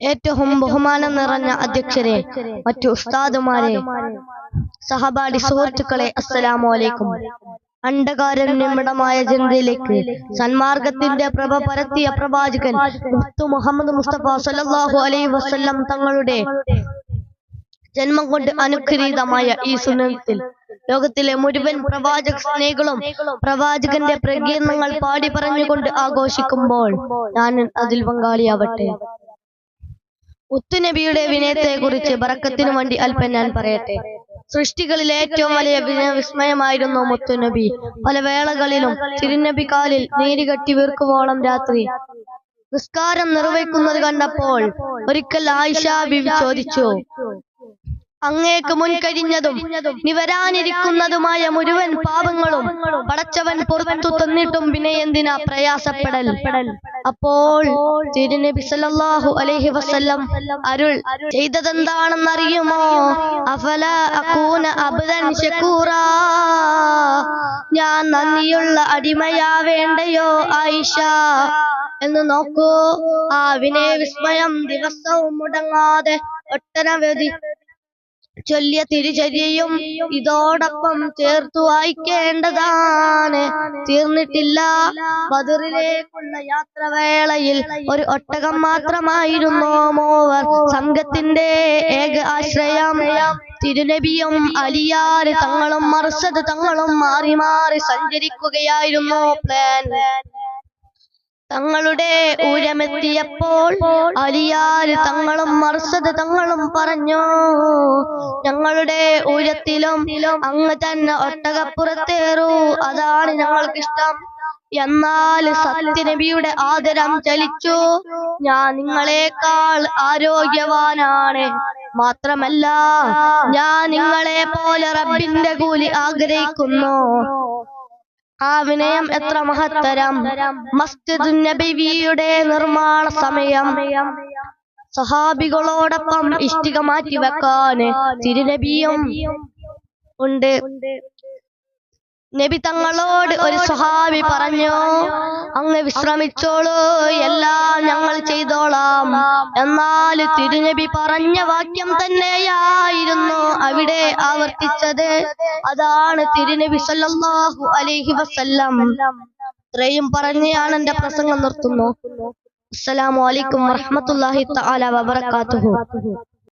ഏറ്റവും ബഹുമാനം നിറഞ്ഞ അധ്യക്ഷരെ മറ്റു ഉസ്താദുമാരെ സഹപാഠി സുഹൃത്തുക്കളെ അസ്സലാമു അലൈക്കും. അണ്ടകാരന്യമിടമായ ജനതയിലേക്ക് സന്മാർഗത്തിന്റെ പ്രഭ പരത്തിയ പ്രവാചകൻ മുത്തു മുഹമ്മദ് മുസ്തഫ സല്ലല്ലാഹു അലൈ വസല്ലം തങ്ങളുടെ ജന്മം കൊണ്ട് അനുഗ്രഹീതമായ ഈ സുനത്തിൽ ലോകത്തിലെ മുഴുവൻ പ്രവാചക സ്നേഹികളും പ്രവാചകന്റെ പ്രകീർണങ്ങൾ പാടി പറഞ്ഞുകൊണ്ട് ആഘോഷിക്കുമ്പോൾ ഞാൻ അതിൽ പങ്കാളിയാവട്ടെ. മുത്തുനബിയുടെ വിനയത്തെ കുറിച്ച് ബറക്കത്തിനു വേണ്ടി അല്പം ഞാൻ പറയട്ടെ. സൃഷ്ടികളിൽ ഏറ്റവും വലിയ വിസ്മയമായിരുന്നു മുത്തുനബി. പല വേളകളിലും തിരുനബി കാലിൽ നീരുകെട്ടി വീർക്കുവോളം രാത്രി. നിസ്കാരം നിർവഹിക്കുന്നത് കണ്ടപ്പോൾ ഒരിക്കൽ ആയിഷ ബിവി ചോദിച്ചു അങ്ങേക്ക് മുൻകഴിഞ്ഞതും നിവരാനിരിക്കുന്നതുമായ മുഴുവൻ പാപങ്ങളും പടച്ചവൻ പുറത്തു തന്നിട്ടും പിന്നെ എന്തിനാ പ്രയാസപ്പെടൽ? അപ്പോൾ തിരുനബി സല്ലല്ലാഹു അലൈഹി വസല്ലം അരുൾ ചെയ്തതെന്താണെന്നറിയുമോ അഫല അകൂന അബ്ദൻ ശകൂറാ ഞാൻ നന്ദിയുള്ള അടിമയാവേണ്ടയോ ആയിഷ? എന്ന് നോക്കൂ. ആ വിനയ വിസ്മയം ദിവസവും മുടങ്ങാതെ ഒട്ടനവധി ചൊല്ലിയ തിരുചര്യയും ഇതോടൊപ്പം ചേർത്തു വായിക്കേണ്ടതാണ്. തീർന്നിട്ടില്ല. ബദറിലേക്കുള്ള യാത്രവേളയിൽ ഒരു ഒട്ടകം മാത്രമായിരുന്നു മോവർ. സംഘത്തിന്റെ ഏക ആശ്രയം തിരുനബിയും അലിയാര് തങ്ങളും മർസദ് തങ്ങളും മാറി മാറി സഞ്ചരിക്കുകയായിരുന്നു പ്ലാൻ. തങ്ങളുടെ ഊരമെത്തിയപ്പോൾ അലിയാൽ തങ്ങളും മർസത് തങ്ങളും പറഞ്ഞു ഞങ്ങളുടെ ഊരത്തിലും അങ്ങ് തന്നെ ഒട്ടകപ്പുറത്തേറൂ. അതാണ് ഞങ്ങൾക്കിഷ്ടം. എന്നാൽ സത്യനബിയുടെ ആദരം ചലിച്ചു. ഞാൻ നിങ്ങളെക്കാൾ ആരോഗ്യവാനാണ്. മാത്രമല്ല ഞാൻ നിങ്ങളെ പോലെ റബ്ബിന്റെ കൂലി ആഗ്രഹിക്കുന്നു. ആ വിനയം എത്ര മഹത്തരം? മസ്ജിദ് നബിവിയുടെ നിർമ്മാണ സമയം. സഹാബികളോടൊപ്പം ഇഷ്ടിക മാറ്റി വെക്കാൻ തിരുനബിയും ഉണ്ട്. നബി തങ്ങളോട് ഒരു സ്വഹാബി പറഞ്ഞു അങ്ങ് വിശ്രമിച്ചോളൂ എല്ലാം ഞങ്ങൾ ചെയ്തോളാം. എന്നാൽ തിരുനബി പറഞ്ഞ വാക്യം തന്നെയായിരുന്നു അവിടെ ആവർത്തിച്ചത്. അതാണ് തിരുനബി സല്ലല്ലാഹു അലൈഹി വസല്ലം. ഇത്രയും പറഞ്ഞ് ഞാൻ എന്റെ പ്രസംഗം നിർത്തുന്നു. അസ്സലാമു അലൈക്കും വറഹ്മത്തുള്ളാഹി തആല വബറകാതുഹു.